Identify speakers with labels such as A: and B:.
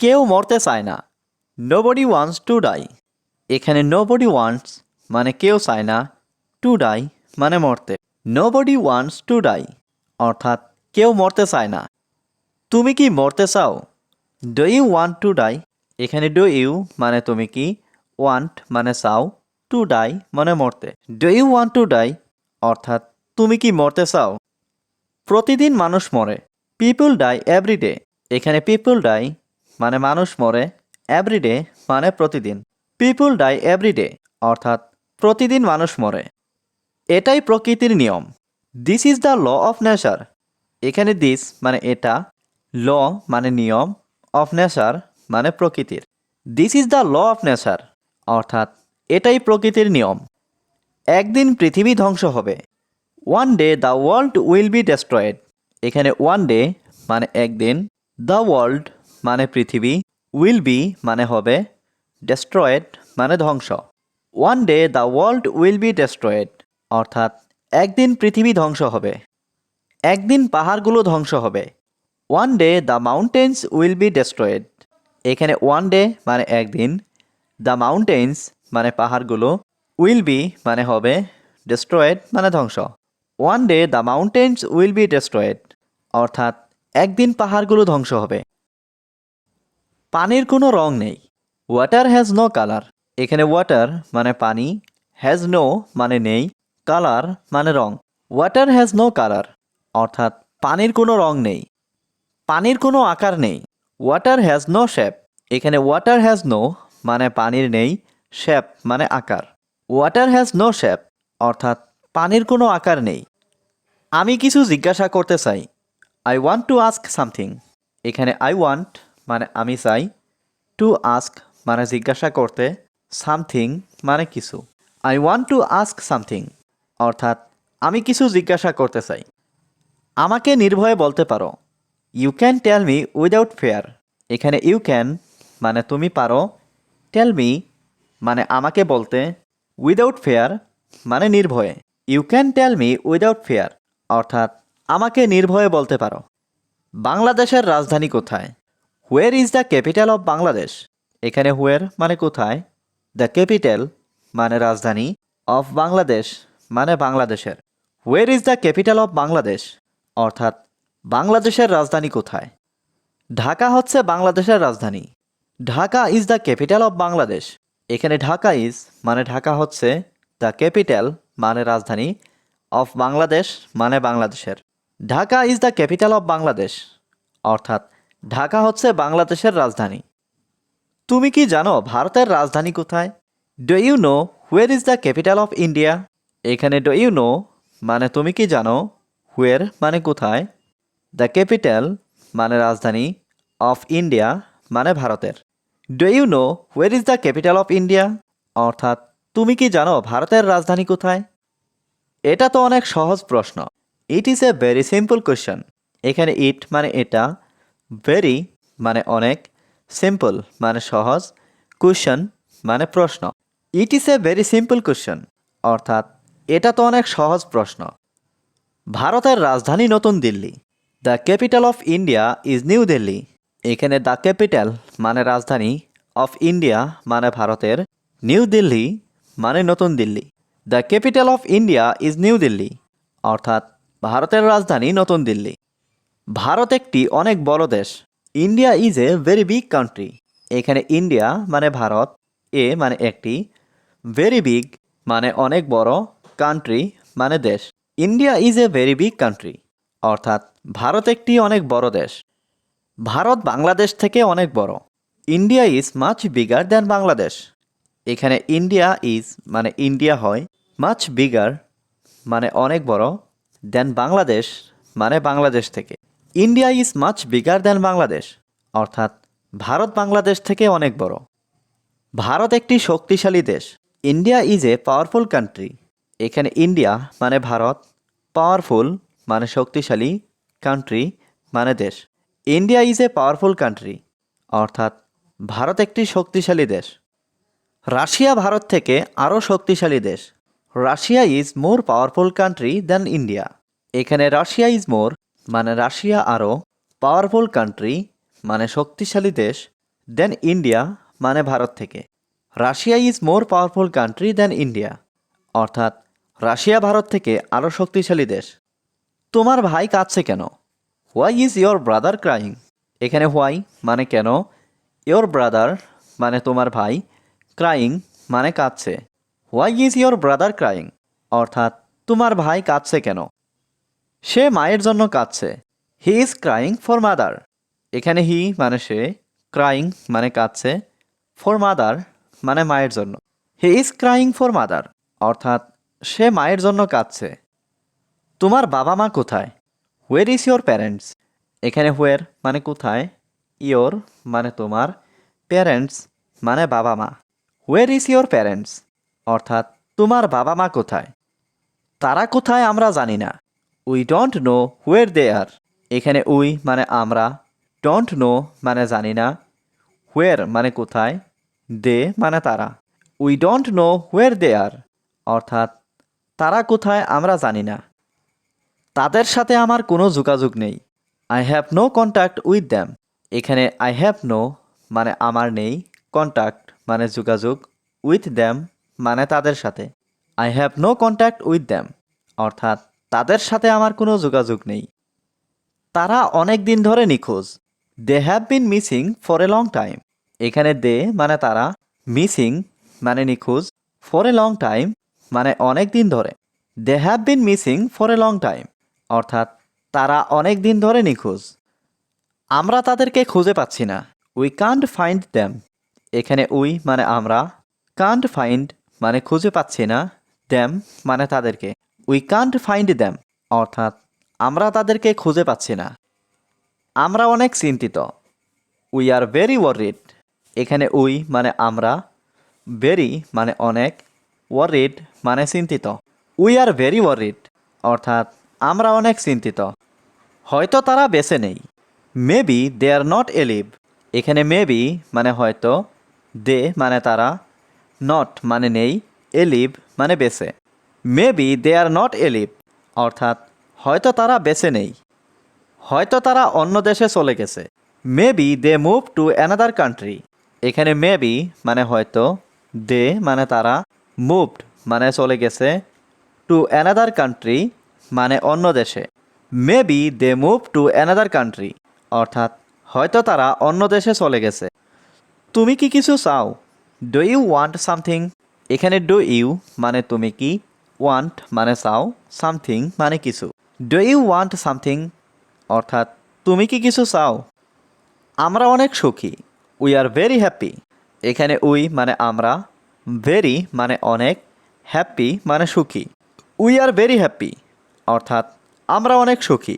A: কেউ মরতে চায় না। নোবডি ওয়ান্টস টু ডাই এখানে নোবডি ওয়ান্টস মানে কেউ চায় না টু ডাই মানে মরতে। নোবডি ওয়ান্টস টু ডাই অর্থাৎ কেউ মরতে চায় না। তুমি কি মরতে চাও? Do you want to die এখানে ডু ইউ মানে তুমি কি? ওয়ান্ট মানে চাও টু ডাই মানে মরতে। Do you want to die অর্থাৎ তুমি কি মরতে চাও? প্রতিদিন মানুষ মরে। পিপুল ডাই এভরিডে এখানে পিপুল ডাই মানে মানুষ মরে এভরিডে মানে প্রতিদিন। পিপুল ডাই এভরিডে অর্থাৎ প্রতিদিন মানুষ মরে। এটাই প্রকৃতির নিয়ম। This is the law of nature এখানে দিস মানে এটা ল মানে নিয়ম অফ নেচার মানে প্রকৃতির। This is the law of nature অর্থাৎ এটাই প্রকৃতির নিয়ম। একদিন পৃথিবী ধ্বংস হবে। One day the world will be destroyed এখানে ওয়ান ডে মানে একদিন দ্য ওয়ার্ল্ড মানে পৃথিবী উইল বি মানে হবে ডেস্ট্রয়েড মানে ধ্বংস। One day the world will be destroyed অর্থাৎ, একদিন পৃথিবী ধ্বংস হবে। একদিন পাহাড়গুলো ধ্বংস হবে। One day the mountains will be destroyed এখানে ওয়ান ডে মানে একদিন। দ্য মাউন্টেন্স মানে পাহাড়গুলো উইল বি মানে হবে ডেস্ট্রয়েড মানে ধ্বংস। One day the mountains will be destroyed অর্থাৎ, একদিন পাহাড়গুলো ধ্বংস হবে। পানির কোনো রং নেই। ওয়াটার হ্যাজ নো কালার এখানে ওয়াটার মানে পানি হ্যাজ নো মানে নেই কালার মানে রং। ওয়াটার হ্যাজ নো কালার অর্থাৎ পানির কোনো রং নেই। পানির কোনো আকার নেই। ওয়াটার হ্যাজ নো শেপ এখানে ওয়াটার হ্যাজ নো মানে পানির নেই শেপ মানে আকার। ওয়াটার হ্যাজ নো শেপ অর্থাৎ পানির কোনো আকার নেই। আমি কিছু জিজ্ঞাসা করতে চাই। I want to ask something এখানে আই ওয়ান্ট মানে আমি চাই টু আস্ক মানে জিজ্ঞাসা করতে সামথিং মানে কিছু। I want to ask something অর্থাৎ আমি কিছু জিজ্ঞাসা করতে চাই। আমাকে নির্ভয়ে বলতে পারো you can tell me without fear এখানে ইউ ক্যান মানে তুমি পারো টেল মি মানে আমাকে বলতে উইদাউট ফেয়ার মানে নির্ভয়ে। You can tell me without fear অর্থাৎ আমাকে নির্ভয়ে বলতে পারো। বাংলাদেশের রাজধানী কোথায়? Where is the capital of Bangladesh এখানে হোয়ার মানে কোথায়? দ্য ক্যাপিটাল মানে রাজধানী অফ বাংলাদেশ মানে বাংলাদেশের। Where is the capital of Bangladesh অর্থাৎ বাংলাদেশের রাজধানী কোথায়? ঢাকা হচ্ছে বাংলাদেশের রাজধানী। Dhaka is the capital of Bangladesh এখানে ঢাকা ইজ মানে ঢাকা হচ্ছে দ্য ক্যাপিটাল মানে রাজধানী অফ বাংলাদেশ মানে বাংলাদেশের। Dhaka is the capital of Bangladesh অর্থাৎ ঢাকা হচ্ছে বাংলাদেশের রাজধানী। তুমি কি জানো ভারতের রাজধানী কোথায়? Do you know where is the capital of India এখানে ডো ইউ নো মানে তুমি কি জানো হুয়ের মানে কোথায়? দ্য ক্যাপিটাল মানে রাজধানী অফ ইন্ডিয়া মানে ভারতের। Do you know where is the capital of India অর্থাৎ তুমি কি জানো ভারতের রাজধানী কোথায়? এটা তো অনেক সহজ প্রশ্ন। It is a very simple question এখানে ইট মানে এটা ভেরি মানে অনেক সিম্পল মানে সহজ কোয়েশ্চেন মানে প্রশ্ন। It is a very simple question অর্থাৎ এটা তো অনেক সহজ প্রশ্ন। ভারতের রাজধানী নতুন Delhi the capital of India is new Delhi এখানে দ্য ক্যাপিটাল মানে রাজধানী অফ ইন্ডিয়া মানে ভারতের নিউ দিল্লি মানে নতুন Delhi. The capital of India is new Delhi অর্থাৎ ভারতের রাজধানী নতুন দিল্লি। ভারত একটি অনেক বড় দেশ। India is a very big country এখানে ইন্ডিয়া মানে ভারত, এ মানে একটি ভেরি বিগ মানে অনেক বড় কান্ট্রি মানে দেশ। India is a very big country অর্থাৎ ভারত একটি অনেক বড় দেশ। ভারত বাংলাদেশ থেকে অনেক বড়। India is much bigger than Bangladesh. এখানে ইন্ডিয়া ইজ মানে ইন্ডিয়া হয় মাচ বিগার মানে অনেক বড় দেন বাংলাদেশ মানে বাংলাদেশ থেকে। India is much bigger than Bangladesh, অর্থাৎ ভারত বাংলাদেশ থেকে অনেক বড়। ভারত একটি শক্তিশালী দেশ। India is a powerful country. এখানে ইন্ডিয়া মানে ভারত, পাওয়ারফুল মানে শক্তিশালী কান্ট্রি মানে দেশ। India is a powerful country, অর্থাৎ ভারত একটি শক্তিশালী দেশ। রাশিয়া ভারত থেকে আরও শক্তিশালী দেশ। Russia is more powerful country than India. এখানে রাশিয়া ইজ মোর মানে রাশিয়া আরও পাওয়ারফুল কান্ট্রি মানে শক্তিশালী দেশ দেন ইন্ডিয়া মানে ভারত থেকে। Russia is more powerful country then India অর্থাৎ, রাশিয়া ভারত থেকে আরও শক্তিশালী দেশ। তোমার ভাই কাঁদছে কেন? Why is your brother crying এখানে হোয়াই মানে কেন? ইয়োর ব্রাদার মানে তোমার ভাই ক্রাইং মানে কাঁদছে। Why is your brother crying অর্থাৎ, তোমার ভাই কাঁদছে কেন? সে মায়ের জন্য কাঁদছে। He is crying for mother এখানে হি মানে সে ক্রাইং মানে কাঁদছে ফর মাদার মানে মায়ের জন্য। He is crying for mother অর্থাৎ সে মায়ের জন্য কাঁদছে। তোমার বাবা মা কোথায়? হোয়ার ইজ ইয়োর প্যারেন্টস এখানে হোয়ার মানে কোথায়? ইয়োর মানে তোমার প্যারেন্টস মানে বাবা মা। হোয়ার ইজ ইয়োর প্যারেন্টস অর্থাৎ তোমার বাবা মা কোথায়? তারা কোথায় আমরা জানি না। We don't know where they are এখানে উই মানে আমরা। ডোন্ট নো মানে জানি না। হোয়ার মানে কোথায়? দে মানে তারা। We don't know where they are অর্থাৎ, তারা কোথায় আমরা জানি না। তাদের সাথে আমার কোনো যোগাযোগ নেই। I have no contact with them এখানে আই হ্যাভ নো মানে আমার নেই। কন্ট্যাক্ট মানে যোগাযোগ। উইথ দ্যাম মানে তাদের সাথে। I have no contact with them অর্থাৎ তাদের সাথে আমার কোনো যোগাযোগ নেই। তারা অনেক দিন ধরে নিখোঁজ। They have been missing for a long time এখানে দে মানে তারা মিসিং মানে নিখোঁজ ফর এ লং টাইম মানে অনেক দিন ধরে। They have been missing for a long time অর্থাৎ তারা অনেক দিন ধরে নিখোঁজ। আমরা তাদেরকে খুঁজে পাচ্ছি না। উই কান্ট ফাইন্ড দ্যাম এখানে উই মানে আমরা। কান্ট ফাইন্ড মানে খুঁজে পাচ্ছি না। দ্যাম মানে তাদেরকে। উই কান্ট ফাইন্ড দ্যাম অর্থাৎ, আমরা তাদেরকে খুঁজে পাচ্ছি না। আমরা অনেক চিন্তিত। উই আর ভেরি ওয়ারিড এখানে উই মানে আমরা ভেরি মানে অনেক ওয়ারিড মানে চিন্তিত। উই আর ভেরি ওয়ারিড অর্থাৎ, আমরা অনেক চিন্তিত। হয়তো তারা বেছে নেই। মেবি দে আর নট এলিভ এখানে মেবি মানে হয়তো দে মানে তারা নট মানে নেই এলিভ মানে বেছে মেবি দে আর নট এলিভ অর্থাৎ, হয়তো তারা বেছে নেই। হয়তো তারা অন্য দেশে চলে গেছে। Maybe they move to another country এখানে মেবি মানে হয়তো দে মানে তারা মুভড মানে চলে গেছে টু অ্যানাদার কান্ট্রি মানে অন্য দেশে। Maybe they move to another country অর্থাৎ, হয়তো তারা অন্য দেশে চলে গেছে। তুমি কি কিছু চাও? ডু ইউ ওয়ান্ট সামথিং এখানে ডু ইউ মানে তুমি কি ওয়ান্ট মানে চাও সামথিং মানে কিছু। ডু ইউ ওয়ান্ট সামথিং অর্থাৎ, তুমি কি কিছু চাও? আমরা অনেক সুখী। উই আর ভেরি হ্যাপি এখানে উই মানে আমরা ভেরি মানে অনেক হ্যাপি মানে সুখী। উই আর ভেরি হ্যাপি অর্থাৎ, আমরা অনেক সুখী।